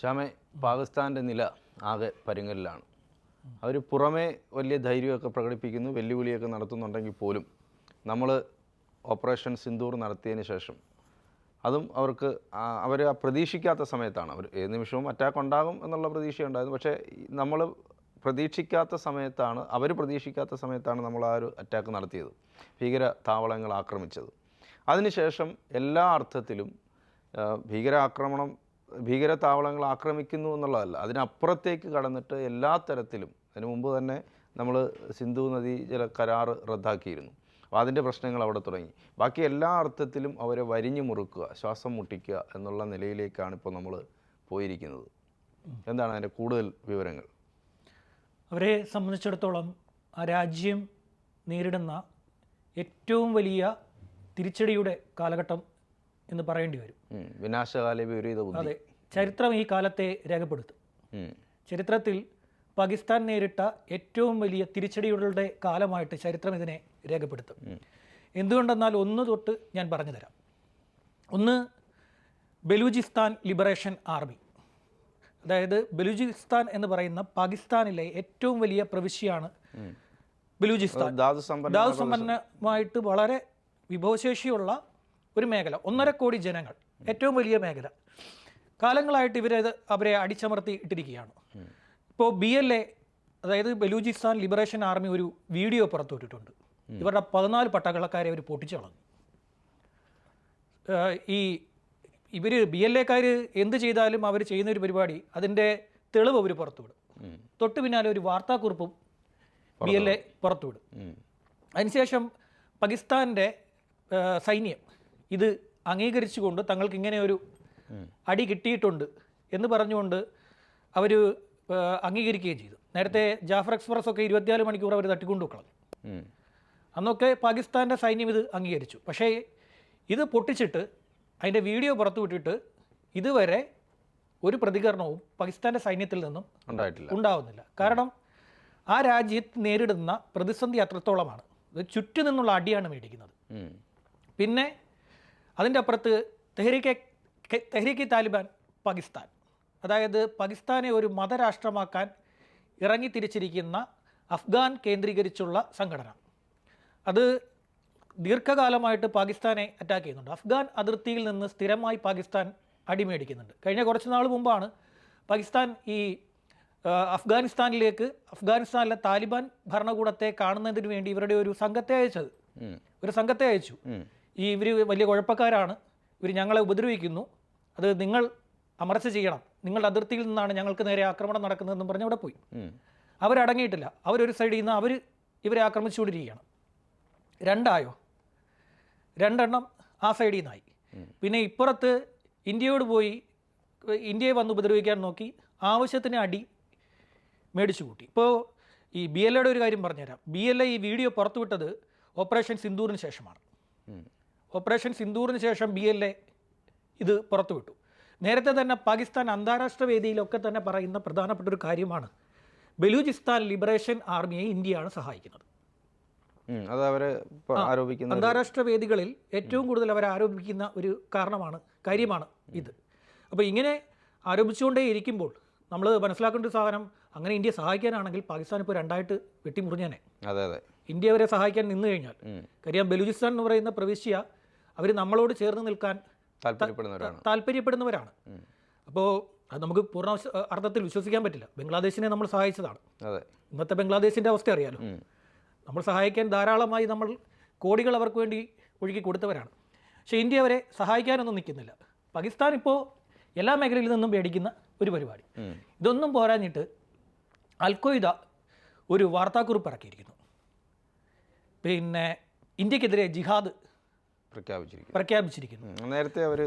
ഷാമെ പാകിസ്ഥാന്റെ നില ആകെ പരുങ്ങലിലാണ്. അവർ പുറമേ വലിയ ധൈര്യമൊക്കെ പ്രകടിപ്പിക്കുന്നു വെല്ലുവിളിയൊക്കെ നടത്തുന്നുണ്ടെങ്കിൽ പോലും. നമ്മൾ ഓപ്പറേഷൻ സിന്ദൂർ നടത്തിയതിന് ശേഷം. അതും അവർക്ക് അവർ ആ പ്രതീക്ഷിക്കാത്ത സമയത്താണ്. അവർ ഏത് നിമിഷവും അറ്റാക്ക് ഉണ്ടാകും എന്നുള്ള പ്രതീക്ഷയുണ്ടായിരുന്നു. പക്ഷേ നമ്മൾ പ്രതീക്ഷിക്കാത്ത സമയത്താണ് അവർ പ്രതീക്ഷിക്കാത്ത സമയത്താണ് നമ്മൾ ആ ഒരു അറ്റാക്ക് നടത്തിയത്. ഭീകര താവളങ്ങൾ ആക്രമിച്ചത്. അതിനുശേഷം എല്ലാ അർത്ഥത്തിലും ഭീകരാക്രമണം ഭീകര താവളങ്ങൾ ആക്രമിക്കുന്നു എന്നുള്ളതല്ല. അതിനപ്പുറത്തേക്ക് കടന്നിട്ട് എല്ലാ തരത്തിലും അതിനു മുമ്പ് തന്നെ നമ്മൾ സിന്ധു നദി ജല കരാർ റദ്ദാക്കിയിരുന്നു. അപ്പോൾ അതിന്റെ പ്രശ്നങ്ങൾ അവിടെ തുടങ്ങി. ബാക്കി എല്ലാ അർത്ഥത്തിലും അവരെ വരിഞ്ഞു മുറുക്കുക ശ്വാസം മുട്ടിക്കുക എന്നുള്ള നിലയിലേക്കാണ് ഇപ്പോൾ നമ്മൾ പോയിരിക്കുന്നത്. എന്താണ് അതിന്റെ കൂടുതൽ വിവരങ്ങൾ? അവരെ സംബന്ധിച്ചിടത്തോളം ആ രാജ്യം നേരിടുന്ന ഏറ്റവും വലിയ തിരിച്ചടിയുടെ കാലഘട്ടം എന്ന് പറയേണ്ടി വരും. വിനാശകാല വിപരീത അതെ. ചരിത്രം ഈ കാലത്തെ രേഖപ്പെടുത്തും. ചരിത്രത്തിൽ പാകിസ്ഥാൻ നേരിട്ട ഏറ്റവും വലിയ തിരിച്ചടികളുടെ കാലമായിട്ട് ചരിത്രം ഇതിനെ രേഖപ്പെടുത്തും. എന്തുകൊണ്ടെന്നാൽ ഒന്ന് തൊട്ട് ഞാൻ പറഞ്ഞു തരാം. ഒന്ന് ബലൂചിസ്ഥാൻ ലിബറേഷൻ ആർമി. അതായത് ബലൂചിസ്ഥാൻ എന്ന് പറയുന്ന പാകിസ്ഥാനിലെ ഏറ്റവും വലിയ പ്രവിശ്യയാണ് ബലൂചിസ്ഥാൻ. ദാതുസമ്പന്നമായിട്ട് വളരെ വിഭവശേഷിയുള്ള ഒരു മേഖല ഒന്നര കോടി ജനങ്ങൾ ഏറ്റവും വലിയ മേഖല. കാലങ്ങളായിട്ട് ഇവരെ അവരെ അടിച്ചമർത്തി ഇട്ടിരിക്കുകയാണ്. ഇപ്പോൾ ബി എൽ എ അതായത് ബലൂചിസ്ഥാൻ ലിബറേഷൻ ആർമി ഒരു വീഡിയോ പുറത്തുവിട്ടിട്ടുണ്ട്. ഇവരുടെ പതിനാല് പട്ടാളക്കാരെ അവർ പൊട്ടിച്ചു കളഞ്ഞു ഈ ഇവർ ബി എൽ എക്കാർ എന്ത് ചെയ്താലും അവർ ചെയ്യുന്ന ഒരു പരിപാടി അതിന്റെ തെളിവ് അവർ പുറത്തുവിടും. തൊട്ട് പിന്നാലെ ഒരു വാർത്താക്കുറിപ്പും ബി എൽ എ പുറത്തുവിടും. അതിനുശേഷം പാകിസ്ഥാന്റെ സൈന്യം ഇത് അംഗീകരിച്ചുകൊണ്ട് തങ്ങൾക്ക് ഇങ്ങനെ ഒരു അടി കിട്ടിയിട്ടുണ്ട് എന്ന് പറഞ്ഞുകൊണ്ട് അവർ അംഗീകരിക്കുകയും ചെയ്തു. നേരത്തെ ജാഫർ എക്സ്പ്രസ് ഒക്കെ ഇരുപത്തിനാല് മണിക്കൂർ അവർ തട്ടിക്കൊണ്ടു കളഞ്ഞു അന്നൊക്കെ പാകിസ്ഥാന്റെ സൈന്യം ഇത് അംഗീകരിച്ചു. പക്ഷേ ഇത് പൊട്ടിച്ചിട്ട് അതിന്റെ വീഡിയോ പുറത്തു വിട്ടിട്ട് ഇതുവരെ ഒരു പ്രതികരണവും പാകിസ്ഥാന്റെ സൈന്യത്തിൽ നിന്നും ഉണ്ടായിട്ടില്ല. ഉണ്ടാവുന്നില്ല. കാരണം ആ രാജ്യത്ത് നേരിടുന്ന പ്രതിസന്ധി അത്രത്തോളമാണ്. ഇത് ചുറ്റു നിന്നുള്ള അടിയാണ് മേടിക്കുന്നത്. പിന്നെ അതിന്റെ അപ്പുറത്ത് തെഹ്രീക്കെ തെഹ്രീക്കി താലിബാൻ പാകിസ്ഥാൻ. അതായത് പാകിസ്ഥാനെ ഒരു മതരാഷ്ട്രമാക്കാൻ ഇറങ്ങി തിരിച്ചിരിക്കുന്ന അഫ്ഗാൻ കേന്ദ്രീകരിച്ചുള്ള സംഘടന. അത് ദീർഘകാലമായിട്ട് പാകിസ്ഥാനെ അറ്റാക്ക് ചെയ്യുന്നുണ്ട്. അഫ്ഗാൻ അതിർത്തിയിൽ നിന്ന് സ്ഥിരമായി പാകിസ്ഥാൻ അടിമേടിക്കുന്നുണ്ട്. കഴിഞ്ഞ കുറച്ച് നാൾ മുമ്പാണ് പാകിസ്ഥാൻ ഈ അഫ്ഗാനിസ്ഥാനിലേക്ക് അഫ്ഗാനിസ്ഥാനിലെ താലിബാൻ ഭരണകൂടത്തെ കാണുന്നതിന് വേണ്ടി ഇവരുടെ ഒരു സംഘത്തെ അയച്ചത്. ഒരു സംഘത്തെ അയച്ചു. ഈ ഇവർ വലിയ കുഴപ്പക്കാരാണ്. ഇവർ ഞങ്ങളെ ഉപദ്രവിക്കുന്നു. അത് നിങ്ങൾ അമർച്ച ചെയ്യണം. നിങ്ങളുടെ അതിർത്തിയിൽ നിന്നാണ് ഞങ്ങൾക്ക് നേരെ ആക്രമണം നടക്കുന്നതെന്നും പറഞ്ഞ് അവിടെ പോയി. അവരടങ്ങിയിട്ടില്ല. അവരൊരു സൈഡിൽ നിന്ന് അവർ ഇവരെ ആക്രമിച്ചുകൊണ്ടിരിക്കുകയാണ്. രണ്ടായോ? രണ്ടെണ്ണം ആ സൈഡിൽ നിന്നായി പിന്നെ ഇപ്പുറത്ത് ഇന്ത്യയോട് പോയി ഇന്ത്യയെ വന്ന് ഉപദ്രവിക്കാൻ നോക്കി ആവശ്യത്തിന് അടി മേടിച്ചു കൂട്ടി. ഇപ്പോൾ ഈ ബി എൽ എയുടെ ഒരു കാര്യം പറഞ്ഞുതരാം. ബി എൽ എ ഈ വീഡിയോ പുറത്തുവിട്ടത് ഓപ്പറേഷൻ സിന്ദൂറിന് ശേഷമാണ്. ഓപ്പറേഷൻ സിന്ദൂറിന് ശേഷം ബി എൽ എ ഇത് പുറത്തുവിട്ടു. നേരത്തെ തന്നെ പാകിസ്ഥാൻ അന്താരാഷ്ട്ര വേദിയിലൊക്കെ തന്നെ പറയുന്ന പ്രധാനപ്പെട്ട ഒരു കാര്യമാണ്. ബലൂചിസ്ഥാൻ ലിബറേഷൻ ആർമിയെ ഇന്ത്യയാണ് സഹായിക്കുന്നത്. അത് ആരോപിക്കുന്ന അന്താരാഷ്ട്ര വേദികളിൽ ഏറ്റവും കൂടുതൽ അവർ ആരോപിക്കുന്ന ഒരു കാരണമാണ് കാര്യമാണ് ഇത്. അപ്പോൾ ഇങ്ങനെ ആരോപിച്ചുകൊണ്ടേ ഇരിക്കുമ്പോൾ നമ്മൾ മനസ്സിലാക്കേണ്ട ഒരു സാധനം അങ്ങനെ ഇന്ത്യ സഹായിക്കാനാണെങ്കിൽ പാകിസ്ഥാൻ ഇപ്പോൾ രണ്ടായിട്ട് വെട്ടിമുറിഞ്ഞേനെ. അതെ അതെ. ഇന്ത്യ അവരെ സഹായിക്കാൻ നിന്നു കഴിഞ്ഞാൽ. കാര്യം ബലൂചിസ്ഥാൻ എന്ന് പറയുന്ന പ്രവിശ്യ അവർ നമ്മളോട് ചേർന്ന് നിൽക്കാൻ താല്പര്യപ്പെടുന്നവരാണ്. അപ്പോൾ അത് നമുക്ക് പൂർണ അർത്ഥത്തിൽ വിശ്വസിക്കാൻ പറ്റില്ല. ബംഗ്ലാദേശിനെ നമ്മൾ സഹായിച്ചതാണ്. ഇന്നത്തെ ബംഗ്ലാദേശിന്റെ അവസ്ഥ അറിയാലോ. നമ്മൾ സഹായിക്കാൻ ധാരാളമായി നമ്മൾ കോടികൾ അവർക്ക് വേണ്ടി ഒഴുകി കൊടുത്തവരാണ്. പക്ഷേ ഇന്ത്യ അവരെ സഹായിക്കാനൊന്നും നിൽക്കുന്നില്ല. പാകിസ്ഥാൻ ഇപ്പോൾ എല്ലാ മേഖലയിൽ നിന്നും പേടിക്കുന്ന ഒരു പരിപാടി. ഇതൊന്നും പോരാഞ്ഞിട്ട് അൽക്കൊയ്ത ഒരു വാർത്താക്കുറിപ്പ് ഇറക്കിയിരിക്കുന്നു. പിന്നെ ഇന്ത്യക്കെതിരെ ജിഹാദ് പ്രഖ്യാപിച്ചിരിക്കുന്നു. നേരത്തെ അവർ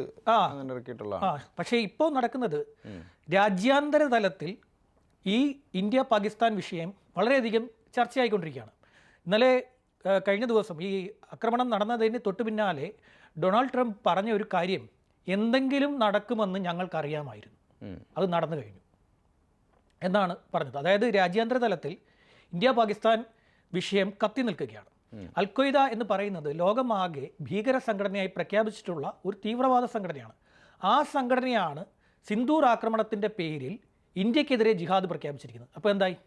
ഇറക്കിയിട്ടുള്ള പക്ഷേ ഇപ്പോൾ നടക്കുന്നത് രാജ്യാന്തര തലത്തിൽ ഈ ഇന്ത്യ പാകിസ്ഥാൻ വിഷയം വളരെയധികം ചർച്ചയായിക്കൊണ്ടിരിക്കുകയാണ്. ഇന്നലെ കഴിഞ്ഞ ദിവസം ഈ ആക്രമണം നടന്നതിന് തൊട്ടു പിന്നാലെ ഡൊണാൾഡ് ട്രംപ് പറഞ്ഞ ഒരു കാര്യം എന്തെങ്കിലും നടക്കുമെന്ന് ഞങ്ങൾക്കറിയാമായിരുന്നു. അത് നടന്നു കഴിഞ്ഞു. എന്നാണ് പറഞ്ഞത്. അതായത് രാജ്യാന്തര തലത്തിൽ ഇന്ത്യ പാകിസ്ഥാൻ വിഷയം കത്തി നിൽക്കുകയാണ്. അൽഖ്വയ്ദ എന്ന് പറയുന്നത് ലോകമാകെ ഭീകര സംഘടനയായി പ്രഖ്യാപിച്ചിട്ടുള്ള ഒരു തീവ്രവാദ സംഘടനയാണ്. ആ സംഘടനയാണ് സിന്ദൂർ ആക്രമണത്തിന്റെ പേരിൽ ഇന്ത്യക്കെതിരെ ജിഹാദ് പ്രഖ്യാപിച്ചിരിക്കുന്നത്. അപ്പോൾ എന്തായി?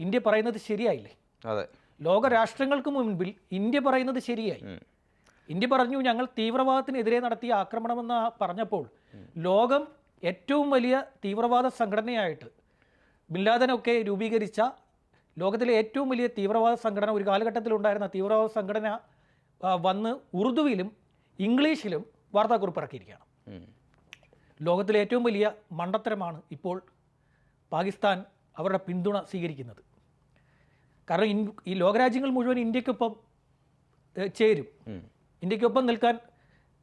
ഇന്ത്യ പറയുന്നത് ശരിയായില്ലേ? അതെ. ലോകരാഷ്ട്രങ്ങൾക്ക് മുൻപിൽ ഇന്ത്യ പറയുന്നത് ശരിയായി. ഇന്ത്യ പറഞ്ഞു ഞങ്ങൾ തീവ്രവാദത്തിനെതിരെ നടത്തിയ ആക്രമണമെന്ന് പറഞ്ഞപ്പോൾ ലോകം ഏറ്റവും വലിയ തീവ്രവാദ സംഘടനയായിട്ട് ബിൻലാദനൊക്കെ രൂപീകരിച്ച ലോകത്തിലെ ഏറ്റവും വലിയ തീവ്രവാദ സംഘടന ഒരു കാലഘട്ടത്തിലുണ്ടായിരുന്ന തീവ്രവാദ സംഘടന വന്ന് ഉറുദുവിലും ഇംഗ്ലീഷിലും വാർത്താക്കുറിപ്പ് ഇറക്കിയിരിക്കുകയാണ് ലോകത്തിലെ ഏറ്റവും വലിയ മണ്ടത്തരമാണ് ഇപ്പോൾ പാകിസ്ഥാൻ അവരുടെ പിന്തുണ സ്വീകരിക്കുന്നത്. കാരണം ഈ ലോകരാജ്യങ്ങൾ മുഴുവൻ ഇന്ത്യക്കൊപ്പം ചേരും. ഇന്ത്യക്കൊപ്പം നിൽക്കാൻ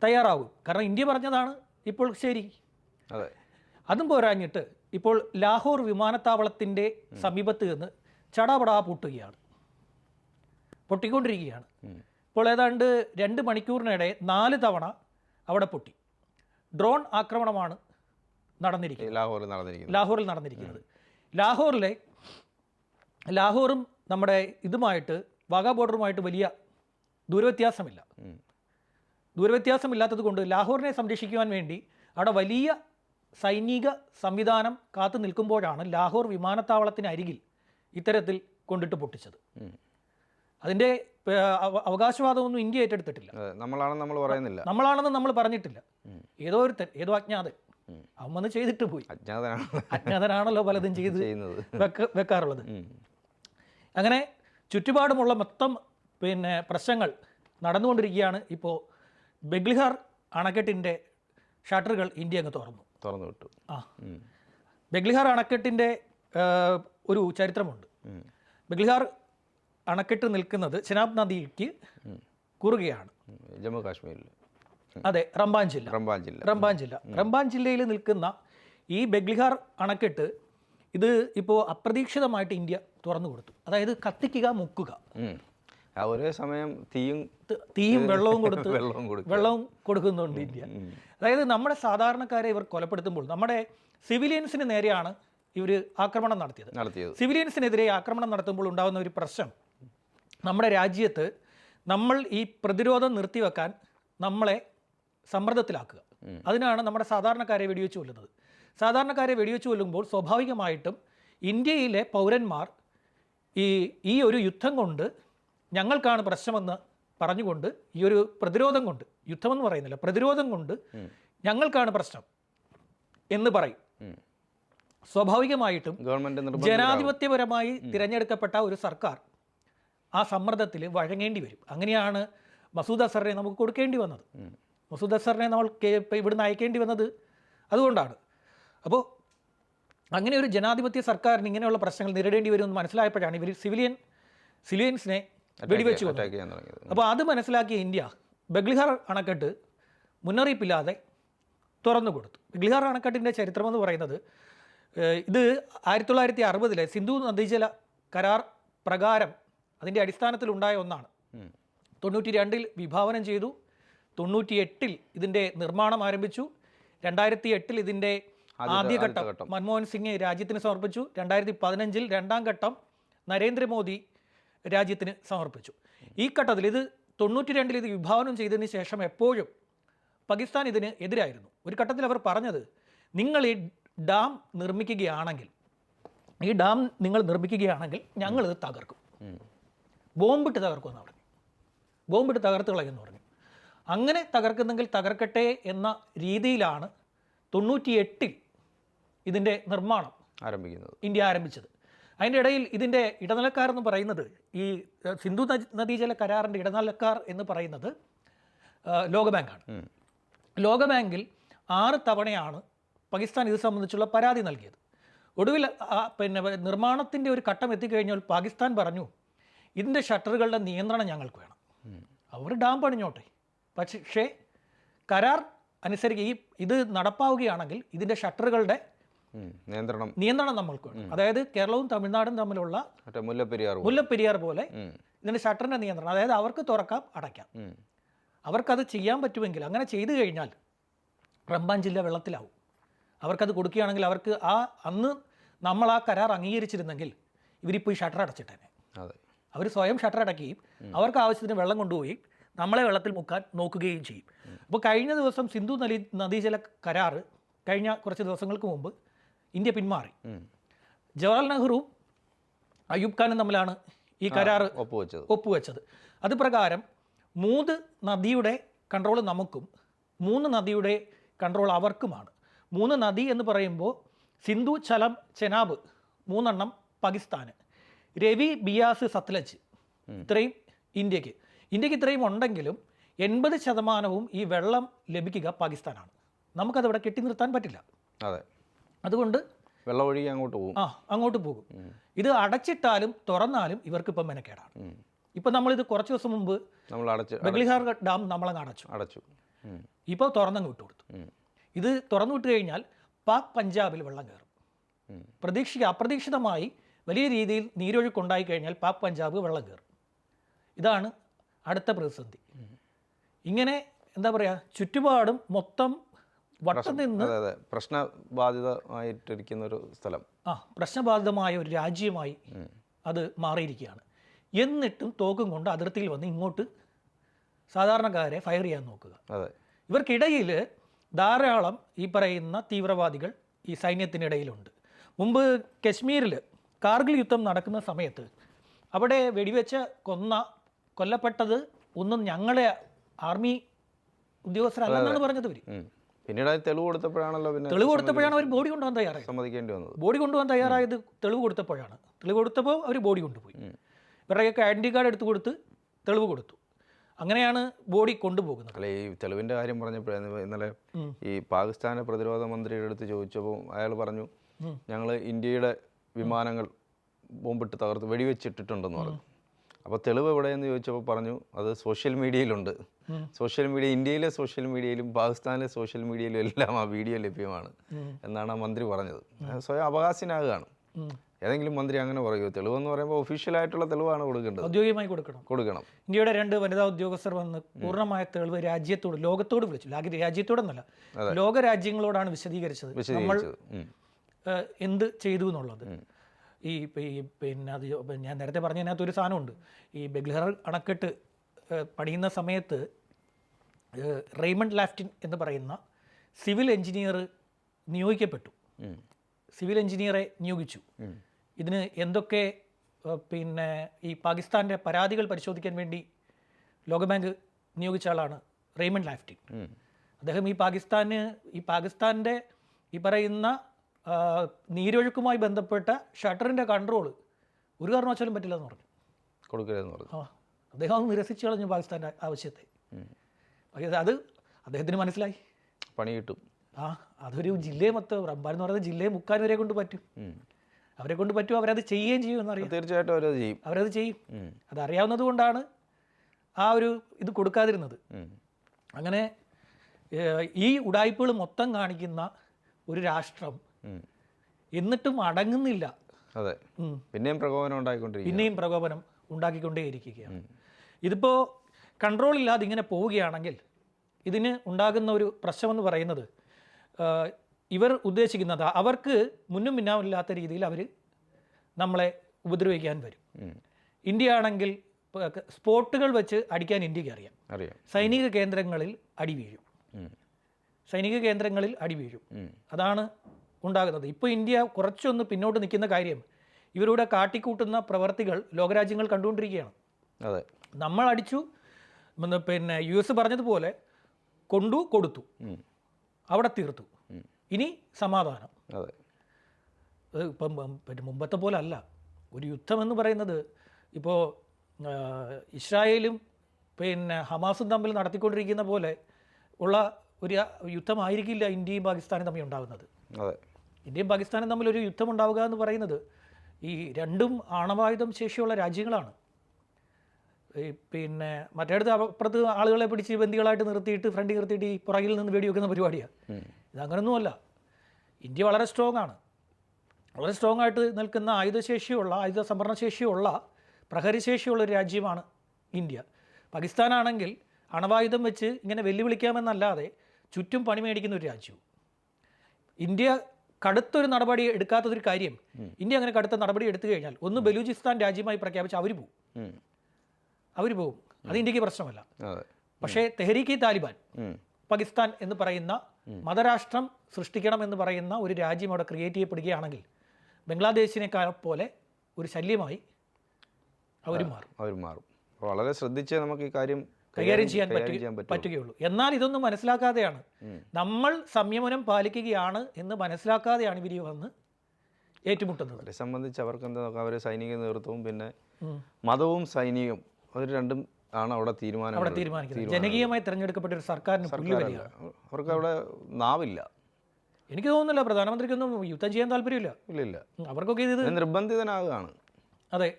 തയ്യാറാവും. കാരണം ഇന്ത്യ പറഞ്ഞതാണ് ഇപ്പോൾ ശരി. അതും. പോരാഞ്ഞിട്ട് ഇപ്പോൾ ലാഹോർ വിമാനത്താവളത്തിന്റെ സമീപത്ത് നിന്ന് ചടാപടാ പൊട്ടുകയാണ്. പൊട്ടിക്കൊണ്ടിരിക്കുകയാണ്. ഇപ്പോൾ ഏതാണ്ട് രണ്ട് മണിക്കൂറിനിടെ നാല് തവണ അവിടെ പൊട്ടി. ഡ്രോൺ ആക്രമണമാണ് നടന്നിരിക്കുന്നത്. ലാഹോറിൽ നടന്നിരിക്കുന്നത്. ലാഹോറിൽ നടന്നിരിക്കുന്നത്. ലാഹോറിലെ ലാഹോറും നമ്മുടെ ഇതുമായിട്ട് വാഗാ ബോർഡറുമായിട്ട് വലിയ ദൂരവ്യത്യാസമില്ല. ദൂരവ്യത്യാസമില്ലാത്തത് കൊണ്ട് ലാഹോറിനെ സംരക്ഷിക്കുവാൻ വേണ്ടി അവിടെ വലിയ സൈനിക സംവിധാനം കാത്തു നിൽക്കുമ്പോഴാണ് ലാഹോർ വിമാനത്താവളത്തിന് അരികിൽ ഇത്തരത്തിൽ കൊണ്ടിട്ട് പൊട്ടിച്ചത്. അതിന്റെ അതിന്റെ അവകാശവാദമൊന്നും ഇന്ത്യ ഏറ്റെടുത്തിട്ടില്ല. നമ്മളാണെന്ന് നമ്മൾ പറയുന്നില്ല. നമ്മളാണെന്ന് നമ്മൾ പറഞ്ഞിട്ടില്ല. ഏതോ ഒരുത്തൻ ഏതോ അജ്ഞാതൻ. അവൻ വന്ന് ചെയ്തിട്ട് പോയി. അജ്ഞാതനാണ്. അജ്ഞാതനാണല്ലോ പലതും ചെയ്ത് വെക്കാറുള്ളത്. അങ്ങനെ ചുറ്റുപാടുമുള്ള മൊത്തം പിന്നെ പ്രശ്നങ്ങൾ നടന്നുകൊണ്ടിരിക്കുകയാണ് ഇപ്പോൾ ബെഗ്ലിഹാർ അണക്കെട്ടിന്റെ ഷട്ടറുകൾ ഇന്ത്യ അങ്ങ് തുറന്നു. തുറന്നു വിട്ടു. ആ. ബെഗ്ലിഹാർ അണക്കെട്ടിന്റെ ഒരു ചരിത്രമുണ്ട്. ബഗ്ലിഹാർ അണക്കെട്ട് നിൽക്കുന്നത് ചെനാബ് നദിക്ക് കുറുകയാണ്. ജമ്മു കാശ്മീരിൽ അതെ റംബാൻ ജില്ല. റംബാൻ ജില്ല. റംബാൻ ജില്ല. റംബാൻ ജില്ലയിൽ നിൽക്കുന്ന ഈ ബഗ്ലിഹാർ അണക്കെട്ട് ഇത് ഇപ്പോൾ അപ്രതീക്ഷിതമായിട്ട് ഇന്ത്യ തുറന്നു കൊടുത്തു. അതായത് കത്തിക്കുക മുക്കുക. ഒരേ സമയം തീയും തീയും വെള്ളവും കൊടുത്ത് വെള്ളവും വെള്ളവും കൊടുക്കുന്നുണ്ട് ഇന്ത്യ. അതായത് നമ്മുടെ സാധാരണക്കാരെ ഇവർ കൊലപ്പെടുത്തുമ്പോൾ നമ്മുടെ സിവിലിയൻസിന് നേരെയാണ് ഇവർ ആക്രമണം നടത്തിയത്. നടത്തിയത്. സിവിലിയൻസിനെതിരെ ആക്രമണം നടത്തുമ്പോൾ ഉണ്ടാകുന്ന ഒരു പ്രശ്നം നമ്മുടെ രാജ്യത്ത് നമ്മൾ ഈ പ്രതിരോധം നിർത്തിവെക്കാൻ നമ്മളെ സമ്മർദ്ദത്തിലാക്കുക. അതിനാണ് നമ്മുടെ സാധാരണക്കാരെ വെടിവെച്ച് കൊല്ലുന്നത്. സാധാരണക്കാരെ വെടിവെച്ച് കൊല്ലുമ്പോൾ സ്വാഭാവികമായിട്ടും ഇന്ത്യയിലെ പൗരന്മാർ ഈ ഈ ഒരു യുദ്ധം കൊണ്ട് ഞങ്ങൾക്കാണ് പ്രശ്നമെന്ന് പറഞ്ഞുകൊണ്ട് ഈ ഒരു പ്രതിരോധം കൊണ്ട് യുദ്ധമെന്ന് പറയുന്നില്ല പ്രതിരോധം കൊണ്ട്. ഞങ്ങൾക്കാണ് പ്രശ്നം എന്ന് പറയും. സ്വാഭാവികമായിട്ടും ഗവൺമെന്റ് ജനാധിപത്യപരമായി തിരഞ്ഞെടുക്കപ്പെട്ട ഒരു സർക്കാർ ആ സമ്മർദ്ദത്തിൽ വഴങ്ങേണ്ടി വരും. അങ്ങനെയാണ് മസൂദ് അസറിനെ നമുക്ക് കൊടുക്കേണ്ടി വന്നത്. മസൂദ് അസറിനെ നമ്മൾ ഇവിടുന്ന് അയക്കേണ്ടി വന്നത് അതുകൊണ്ടാണ്. അപ്പോൾ അങ്ങനെ ഒരു ജനാധിപത്യ സർക്കാരിന് ഇങ്ങനെയുള്ള പ്രശ്നങ്ങൾ നേരിടേണ്ടി വരുമെന്ന് മനസ്സിലായപ്പോഴാണ് ഇവർ സിവിലിയൻ സിവിലിയൻസിനെ വെടിവെച്ചു അപ്പോൾ അത് മനസ്സിലാക്കിയ ഇന്ത്യ ബഗ്ലിഹാർ അണക്കെട്ട് മുന്നറിയിപ്പില്ലാതെ തുറന്നു കൊടുത്തു ബഗ്ലിഹാർ അണക്കെട്ടിന്റെ ചരിത്രമെന്ന് പറയുന്നത് ഇത് ആയിരത്തി തൊള്ളായിരത്തി അറുപതിലെ സിന്ധു നദീജല കരാർ പ്രകാരം അതിന്റെ അടിസ്ഥാനത്തിലുണ്ടായ ഒന്നാണ്. ഉം. തൊണ്ണൂറ്റി രണ്ടിൽ വിഭാവനം ചെയ്തു. തൊണ്ണൂറ്റി എട്ടിൽ ഇതിന്റെ നിർമ്മാണം ആരംഭിച്ചു. രണ്ടായിരത്തി എട്ടിൽ ഇതിന്റെ ആദ്യഘട്ടം ഘട്ടം. മൻമോഹൻ സിംഗ് രാജ്യത്തിന് സമർപ്പിച്ചു. രണ്ടായിരത്തി പതിനഞ്ചിൽ രണ്ടാം ഘട്ടം നരേന്ദ്രമോദി രാജ്യത്തിന് സമർപ്പിച്ചു. ഈ ഘട്ടത്തിൽ ഇത് തൊണ്ണൂറ്റി രണ്ടിൽ ഇത് വിഭാവനം ചെയ്തതിന് ശേഷം എപ്പോഴും പാകിസ്ഥാൻ ഇതിന് എതിരായിരുന്നു. ഒരു ഘട്ടത്തിൽ അവർ പറഞ്ഞത് നിങ്ങൾ ഈ ഡാം നിർമ്മിക്കുകയാണെങ്കിൽ ഈ ഡാം നിങ്ങൾ നിർമ്മിക്കുകയാണെങ്കിൽ ഞങ്ങളിത് തകർക്കും. ബോംബിട്ട് തകർക്കുമെന്ന് പറഞ്ഞു. ബോംബിട്ട് തകർത്ത് കളയുമെന്ന് പറഞ്ഞു. അങ്ങനെ തകർക്കുന്നെങ്കിൽ തകർക്കട്ടെ എന്ന രീതിയിലാണ് തൊണ്ണൂറ്റി എട്ടിൽ ഇതിന്റെ നിർമ്മാണം ആരംഭിക്കുന്നത്. ഇന്ത്യ ആരംഭിച്ചത്. അതിന്റെ ഇടയിൽ ഇതിന്റെ ഇടനിലക്കാർ എന്ന് പറയുന്നത് ഈ സിന്ധു നദീജല കരാറിന്റെ ഇടനിലക്കാർ എന്ന് പറയുന്നത് ലോകബാങ്കാണ്. ലോകബാങ്കിൽ ആറ് തവണയാണ് പാകിസ്ഥാൻ ഇത് സംബന്ധിച്ചുള്ള പരാതി നൽകിയത്. ഒടുവിൽ പിന്നെ നിർമ്മാണത്തിന്റെ ഒരു ഘട്ടം എത്തിക്കഴിഞ്ഞാൽ പാകിസ്ഥാൻ പറഞ്ഞു ഇതിന്റെ ഷട്ടറുകളുടെ നിയന്ത്രണം ഞങ്ങൾക്ക് വേണം. അവർ ഡാം പണിഞ്ഞോട്ടെ. പക്ഷേ കരാർ അനുസരിച്ച് ഈ ഇത് നടപ്പാവുകയാണെങ്കിൽ ഇതിന്റെ ഷട്ടറുകളുടെ നിയന്ത്രണം. നിയന്ത്രണം നമ്മൾക്ക് വേണം. അതായത് കേരളവും തമിഴ്നാടും തമ്മിലുള്ള മുല്ലപ്പെരിയാർ മുല്ലപ്പെരിയാർ പോലെ. ഇതിന്റെ ഷട്ടറിന്റെ നിയന്ത്രണം. അതായത് അവർക്ക് തുറക്കാം അടയ്ക്കാം. അവർക്കത് ചെയ്യാൻ പറ്റുമെങ്കിൽ അങ്ങനെ ചെയ്തു കഴിഞ്ഞാൽ റംബാൻ ജില്ല വെള്ളത്തിലാവും. അവർക്കത് കൊടുക്കുകയാണെങ്കിൽ അവർക്ക് ആ അന്ന് നമ്മൾ ആ കരാർ അംഗീകരിച്ചിരുന്നെങ്കിൽ ഇവരിപ്പോൾ ഈ ഷട്ടർ അടച്ചിട്ടേനെ. അവർ സ്വയം ഷട്ടർ അടയ്ക്കുകയും അവർക്ക് ആവശ്യത്തിന് വെള്ളം കൊണ്ടുപോയി നമ്മളെ വെള്ളത്തിൽ മുക്കാൻ നോക്കുകയും ചെയ്യും. അപ്പോൾ കഴിഞ്ഞ ദിവസം സിന്ധു നദി നദീജല കരാർ കഴിഞ്ഞ കുറച്ച് ദിവസങ്ങൾക്ക് മുമ്പ് ഇന്ത്യ പിന്മാറി. ജവഹർലാൽ നെഹ്റുവും അയ്യൂബ് ഖാനും തമ്മിലാണ് ഈ കരാർ ഒപ്പുവെച്ചത്. ഒപ്പുവെച്ചത്. അത് പ്രകാരം മൂന്ന് നദിയുടെ കൺട്രോൾ നമുക്കും മൂന്ന് നദിയുടെ കൺട്രോൾ അവർക്കുമാണ്. മൂന്ന് നദി എന്ന് പറയുമ്പോൾ സിന്ധു ചലം ചെനാബ് മൂന്നെണ്ണം പാകിസ്ഥാന്. രവി ബിയാസ് സത്ലജ് ഇത്രയും ഇന്ത്യയ്ക്ക്. ഇന്ത്യയ്ക്ക് ഇത്രയും ഉണ്ടെങ്കിലും എൺപത് ശതമാനവും ഈ വെള്ളം ലഭിക്കുക പാകിസ്ഥാനാണ്. നമുക്കതവിടെ കെട്ടി നിർത്താൻ പറ്റില്ല. അതെ. അതുകൊണ്ട് വെള്ളം ഒഴുകി അങ്ങോട്ട് പോകും. ആ അങ്ങോട്ട് പോകും. ഇത് അടച്ചിട്ടാലും തുറന്നാലും ഇവർക്ക് ഇവർക്കിപ്പം മെനക്കേടാണ്. ഇപ്പം നമ്മളിത് കുറച്ച് ദിവസം മുമ്പ് നമ്മൾ അടച്ചു ബഗ്ലിഹാർ ഡാം നമ്മളങ്ങ് അടച്ചു. അടച്ചു. ഇപ്പോൾ തുറന്നങ്ങ് വിട്ടു കൊടുത്തു. ഇത് തുറന്നു വിട്ട് കഴിഞ്ഞാൽ പാക് പഞ്ചാബിൽ വെള്ളം കയറും. പ്രതീക്ഷിക്കുക അപ്രതീക്ഷിതമായി വലിയ രീതിയിൽ നീരൊഴുക്കുണ്ടായി കഴിഞ്ഞാൽ പാക് പഞ്ചാബ് വെള്ളം കയറും. ഇതാണ് അടുത്ത പ്രതിസന്ധി. ഇങ്ങനെ എന്താ പറയുക ചുറ്റുപാടും മൊത്തം വട്ടം നിന്ന് പ്രശ്നബാധിതമായിട്ടിരിക്കുന്ന ഒരു സ്ഥലം. ആ പ്രശ്നബാധിതമായ ഒരു രാജ്യമായി അത് മാറിയിരിക്കുകയാണ്. എന്നിട്ടും തോക്കും കൊണ്ട് അതിർത്തിയിൽ വന്ന് ഇങ്ങോട്ട് സാധാരണക്കാരെ ഫയർ ചെയ്യാൻ നോക്കുക. അതെ. ഇവർക്കിടയിൽ ധാരാളം ഈ പറയുന്ന തീവ്രവാദികൾ ഈ സൈന്യത്തിനിടയിലുണ്ട്. മുമ്പ് കശ്മീരിൽ കാർഗിൽ യുദ്ധം നടക്കുന്ന സമയത്ത് അവിടെ വെടിവെച്ച് കൊന്ന കൊല്ലപ്പെട്ടത് ഒന്നും ഞങ്ങളെ ആർമി ഉദ്യോഗസ്ഥരല്ലെന്നാണ് പറഞ്ഞത് ഇവർ പിന്നീട് തെളിവ് കൊടുത്തപ്പോഴാണല്ലോ പിന്നെ തെളിവ് കൊടുത്തപ്പോഴാണ് അവർ ബോഡി കൊണ്ടുപോകാൻ തയ്യാറായത്. സമ്മതിക്കേണ്ടി വന്നത്. ബോഡി കൊണ്ടുപോകാൻ തയ്യാറായത് തെളിവ് കൊടുത്തപ്പോഴാണ്. തെളിവ് കൊടുത്തപ്പോൾ അവർ ബോഡി കൊണ്ടുപോയി. ഇവരുടെയൊക്കെ ഐഡന്റി കാർഡ് എടുത്തു കൊടുത്ത് തെളിവ് കൊടുത്തു. അങ്ങനെയാണ് ബോഡി കൊണ്ടുപോകുന്നത്. അല്ല ഈ തെളിവിന്റെ കാര്യം പറഞ്ഞപ്പോഴാണ് ഇന്നലെ ഈ പാകിസ്ഥാനെ പ്രതിരോധ മന്ത്രിയുടെ അടുത്ത് ചോദിച്ചപ്പോൾ അയാൾ പറഞ്ഞു. ഞങ്ങൾ ഇന്ത്യയുടെ വിമാനങ്ങൾ ബോംബിട്ട് തകർത്ത് വെടിവെച്ചിട്ടിട്ടുണ്ടെന്ന് പറഞ്ഞു. അപ്പോൾ തെളിവ് എവിടെയെന്ന് ചോദിച്ചപ്പോൾ പറഞ്ഞു അത് സോഷ്യൽ മീഡിയയിലുണ്ട്. സോഷ്യൽ മീഡിയ ഇന്ത്യയിലെ സോഷ്യൽ മീഡിയയിലും പാകിസ്ഥാനിലെ സോഷ്യൽ മീഡിയയിലും എല്ലാം ആ വീഡിയോ ലഭ്യമാണ് എന്നാണ് ആ മന്ത്രി പറഞ്ഞത്. സ്വയം അവകാശനാകുകയാണ്. ഏതെങ്കിലും മന്ത്രി അങ്ങനെ പറയുമോ തെളിവെന്ന് പറയുമ്പോൾ ഒഫീഷ്യലായിട്ടുള്ള തെളിവാണ് കൊടുക്കേണ്ടത്. ഔദ്യോഗികമായി കൊടുക്കണം. കൊടുക്കണം. ഇന്ത്യയുടെ രണ്ട് വനിതാ ഉദ്യോഗസ്ഥർ വന്ന് പൂർണമായ തെളിവ് രാജ്യത്തോട് ലോകത്തോട് വിളിച്ചു രാജ്യത്തോടെന്നല്ല ലോക രാജ്യങ്ങളോടാണ് വിശദീകരിച്ചത്. നമ്മൾ എന്ത് ചെയ്തു എന്നുള്ളത്. ഈ പിന്നെ അത് ഞാൻ നേരത്തെ പറഞ്ഞതിനകത്ത് ഒരു സാധനമുണ്ട്. ഈ ബെഗ്ലഹർ അണക്കെട്ട് പണിയുന്ന സമയത്ത് റെയ്മണ്ട് ലാഫ്റ്റിൻ എന്ന് പറയുന്ന സിവിൽ എഞ്ചിനീയർ നിയോഗിക്കപ്പെട്ടു. സിവിൽ എഞ്ചിനീയറെ നിയോഗിച്ചു. ഇതിന് എന്തൊക്കെ പിന്നെ ഈ പാകിസ്ഥാന്റെ പരാതികൾ പരിശോധിക്കാൻ വേണ്ടി ലോകബാങ്ക് നിയോഗിച്ച ആളാണ് റെയ്മണ്ട് ലാഫ്റ്റിൻ ഉം. അദ്ദേഹം ഈ പാകിസ്ഥാന് ഈ പാകിസ്ഥാന്റെ ഈ പറയുന്ന നീരൊഴുക്കുമായി ബന്ധപ്പെട്ട ഷട്ടറിന്റെ കൺട്രോൾ ഒരു കാരണവശാലും പറ്റില്ലെന്ന് പറഞ്ഞു. കൊടുക്കരുതെന്ന് പറഞ്ഞു. ആ അദ്ദേഹം അത് നിരസിച്ചു കളഞ്ഞു പാകിസ്ഥാന്റെ ആവശ്യത്തെ. അത് അദ്ദേഹത്തിന് മനസ്സിലായി. പണി കിട്ടും. ആ അതൊരു ജില്ലയെ മൊത്തം റംബാൻ എന്ന് പറയുന്നത് ജില്ലയെ മുക്കാൻ വരെ കൊണ്ട് പറ്റും. അവരെ കൊണ്ട് പറ്റും അവരത് ചെയ്യുകയും ചെയ്യും എന്നറിയാം. തീർച്ചയായിട്ടും അവരത് ചെയ്യും. അവരത് ചെയ്യും. അതറിയാവുന്നത് കൊണ്ടാണ് ആ ഒരു ഇത് കൊടുക്കാതിരുന്നത്. അങ്ങനെ ഈ ഉടായ്പകൾ മൊത്തം കാണിക്കുന്ന ഒരു രാഷ്ട്രം എന്നിട്ടും അടങ്ങുന്നില്ല. അതെ. പിന്നെയും പ്രകോപനം ഉണ്ടായിക്കൊണ്ടിരിക്കും പിന്നെയും പ്രകോപനം ഉണ്ടാക്കിക്കൊണ്ടേയിരിക്കുകയാണ്. ഇതിപ്പോൾ കൺട്രോൾ ഇല്ലാതെ ഇങ്ങനെ പോവുകയാണെങ്കിൽ ഇതിന് ഉണ്ടാകുന്ന ഒരു പ്രശ്നമെന്ന് പറയുന്നത് ഇവർ ഉദ്ദേശിക്കുന്നത് അവർക്ക് മുന്നും പിന്നാമില്ലാത്ത രീതിയിൽ അവർ നമ്മളെ ഉപദ്രവിക്കാൻ വരും. ഇന്ത്യ ആണെങ്കിൽ സ്പോട്ടുകൾ വെച്ച് അടിക്കാൻ ഇന്ത്യയ്ക്ക് അറിയാം. അറിയാം. സൈനിക കേന്ദ്രങ്ങളിൽ അടി വീഴും. സൈനിക കേന്ദ്രങ്ങളിൽ അടി വീഴും. അതാണ് ഉണ്ടാകുന്നത്. ഇപ്പോൾ ഇന്ത്യ കുറച്ചൊന്ന് പിന്നോട്ട് നിൽക്കുന്ന കാര്യം ഇവരുടെ കാട്ടിക്കൂട്ടുന്ന പ്രവർത്തികൾ ലോകരാജ്യങ്ങൾ കണ്ടുകൊണ്ടിരിക്കുകയാണ്. അതെ. നമ്മൾ അടിച്ചു പിന്നെ യു എസ് പറഞ്ഞതുപോലെ കൊണ്ടു കൊടുത്തു. അവിടെ തീർത്തു. ഇനി സമാധാനം. അതെ. അത് ഇപ്പം പിന്നെ മുമ്പത്തെ പോലെ അല്ല ഒരു യുദ്ധം എന്ന് പറയുന്നത് ഇപ്പോൾ ഇസ്രായേലും പിന്നെ ഹമാസും തമ്മിൽ നടത്തിക്കൊണ്ടിരിക്കുന്ന പോലെ ഉള്ള ഒരു യുദ്ധമായിരിക്കില്ല ഇന്ത്യയും പാകിസ്ഥാനും തമ്മിൽ ഉണ്ടാകുന്നത് അതെ. ഇന്ത്യയും പാകിസ്ഥാനും തമ്മിൽ ഒരു യുദ്ധം ഉണ്ടാവുക എന്ന് പറയുന്നത് ഈ രണ്ടും ആണവായുധം ശേഷിയുള്ള രാജ്യങ്ങളാണ്. പിന്നെ മറ്റേടത്ത് അപ്പുറത്ത് ആളുകളെ പിടിച്ച് ബന്ദികളായിട്ട് നിർത്തിയിട്ട് ഫ്രണ്ടിൽ നിർത്തിയിട്ട് ഈ പുറകിൽ നിന്ന് വെടിവെക്കുന്ന പരിപാടിയാണ് ഇത് ഇതങ്ങനൊന്നുമല്ല ഇന്ത്യ വളരെ സ്ട്രോങ് ആണ്. വളരെ സ്ട്രോങ് ആയിട്ട് നിൽക്കുന്ന ആയുധശേഷിയുള്ള ആയുധ സംഭരണശേഷിയുള്ള പ്രഹരിശേഷിയുള്ള ഒരു രാജ്യമാണ് ഇന്ത്യ. പാകിസ്ഥാനാണെങ്കിൽ അണവായുധം വെച്ച് ഇങ്ങനെ വെല്ലുവിളിക്കാമെന്നല്ലാതെ ചുറ്റും പണി മേടിക്കുന്ന ഒരു രാജ്യവും. ഇന്ത്യ കടുത്തൊരു നടപടി എടുക്കാത്തതൊരു കാര്യം. ഇന്ത്യ അങ്ങനെ കടുത്ത നടപടി എടുത്തു കഴിഞ്ഞാൽ ഒന്ന് ബലൂചിസ്ഥാൻ രാജ്യമായി പ്രഖ്യാപിച്ച് അവർ പോകും. അവർ പോകും. അത് ഇന്ത്യയ്ക്ക് പ്രശ്നമല്ല. പക്ഷേ തെഹരീക്ക് താലിബാൻ പാകിസ്ഥാൻ എന്ന് പറയുന്ന മതരാഷ്ട്രം സൃഷ്ടിക്കണം എന്ന് പറയുന്ന ഒരു രാജ്യം അവിടെ ക്രിയേറ്റ് ചെയ്യപ്പെടുകയാണെങ്കിൽ ബംഗ്ലാദേശിനേക്കാൾ പോലെ ഒരു ശല്യമായി അവർ മാറും. അവർ മാറും. വളരെ ശ്രദ്ധിച്ച് നമുക്ക് ഈ കാര്യം കൈകാര്യം ചെയ്യാൻ പറ്റുകയുള്ളൂ. എന്നാൽ ഇതൊന്നും മനസ്സിലാക്കാതെയാണ്. നമ്മൾ സംയമനം പാലിക്കുകയാണ് എന്ന് മനസ്സിലാക്കാതെയാണ് ഇവർ വന്ന് ഏറ്റുമുട്ടുന്നത്. അവരെ സംബന്ധിച്ച് അവർക്ക് എന്താ അവരെ സൈനിക നേതൃത്വവും പിന്നെ മതവും സൈനികവും അവർ രണ്ടും ആണ് അവിടെ തീരുമാനം അവിടെ തീരുമാനിക്കുന്നത്. ജനകീയമായി തിരഞ്ഞെടുക്കപ്പെട്ട ഒരു സർക്കാരിന് പുല്ലുവലിയാണ് അവർക്ക് അവിടെ നാവില്ല. എനിക്ക് തോന്നുന്നില്ല പ്രധാനമന്ത്രിക്കൊന്നും യുദ്ധം ചെയ്യാൻ താല്പര്യമില്ല. ഇല്ല ഇല്ല അവർക്കൊക്കെ ഇത് നിർബന്ധിതനാകുകയാണ്. അതെ.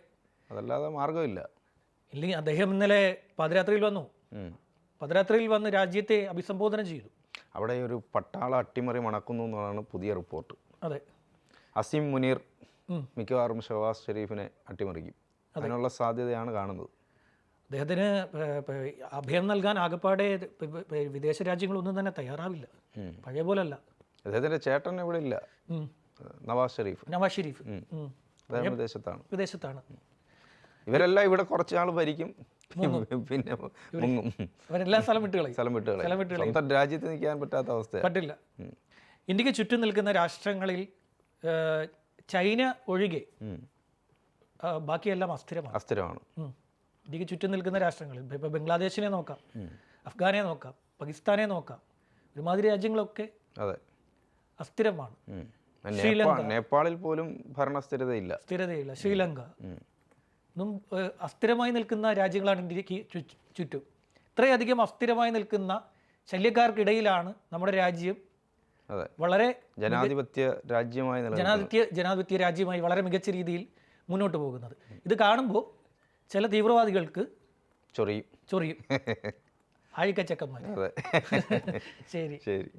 അതല്ലാതെ മാർഗമില്ല ഇല്ലെങ്കിൽ അദ്ദേഹം ഇന്നലെ പാതിരാത്രിയിൽ വന്നു. പാതിരാത്രിയിൽ വന്ന് രാജ്യത്തെ അഭിസംബോധന ചെയ്തു. അവിടെ ഒരു പട്ടാള അട്ടിമറി മണക്കുന്നു എന്നാണ് പുതിയ റിപ്പോർട്ട്. അതെ. അസീം മുനീർ മിക്കവാറും ഷവാസ് ഷെരീഫിനെ അട്ടിമറിക്കും. അതിനുള്ള സാധ്യതയാണ് കാണുന്നത്. അദ്ദേഹത്തിന് അഭയം നൽകാൻ ആകപ്പാടെ വിദേശ രാജ്യങ്ങളൊന്നും തന്നെ തയ്യാറാവില്ല. പഴയ പഴയ പോലല്ല. അദ്ദേഹത്തിന്റെ ചേട്ടൻ ഇവിടെ ഇല്ല. നവാസ് ഷെരീഫ്. നവാസ് ഷെരീഫ്. വിദേശത്താണ്. വിദേശത്താണ്. ഇവരെല്ലാം ഇവിടെ കുറച്ച് നാൾ ഭരിക്കും. പിന്നെ മുങ്ങും. അവരെല്ലാം സ്ഥലം വിട്ടുകളയും സ്ഥലം വിട്ടുകളെ സ്ഥലം വിട്ട് സ്വന്തം രാജ്യത്ത് നിൽക്കാൻ പറ്റാത്ത അവസ്ഥ പറ്റില്ല. ഇന്ത്യയ്ക്ക് ചുറ്റും നിൽക്കുന്ന രാഷ്ട്രങ്ങളിൽ ചൈന ഒഴികെ ബാക്കിയെല്ലാം അസ്ഥിരമാണ്. അസ്ഥിരമാണ്. ഇന്ത്യയ്ക്ക് ചുറ്റും നിൽക്കുന്ന രാഷ്ട്രങ്ങൾ. ഇപ്പോൾ ബംഗ്ലാദേശിനെ നോക്കാം അഫ്ഗാനെ നോക്കാം പാകിസ്ഥാനെ നോക്കാം ഒരുമാതിരി രാജ്യങ്ങളൊക്കെ അതെ. അസ്ഥിരമാണ്. ശ്രീലങ്ക. നേപ്പാളിൽ പോലും ഭരണ സ്ഥിരതയില്ല. സ്ഥിരതയില്ല. ശ്രീലങ്ക. ഒന്നും അസ്ഥിരമായി നിൽക്കുന്ന രാജ്യങ്ങളാണ് ഇന്ത്യയ്ക്ക് ചുറ്റും. ഇത്രയധികം അസ്ഥിരമായി നിൽക്കുന്ന ശല്യക്കാർക്കിടയിലാണ് നമ്മുടെ രാജ്യം വളരെ ജനാധിപത്യ രാജ്യമായി ജനാധിപത്യ ജനാധിപത്യ രാജ്യമായി വളരെ മികച്ച രീതിയിൽ മുന്നോട്ട് പോകുന്നത്. ഇത് കാണുമ്പോൾ ചില തീവ്രവാദികൾക്ക് ചൊറിയും. ചൊറിയും. ആഴിക്കച്ചക്കന്മാർ ശരി. ശരി.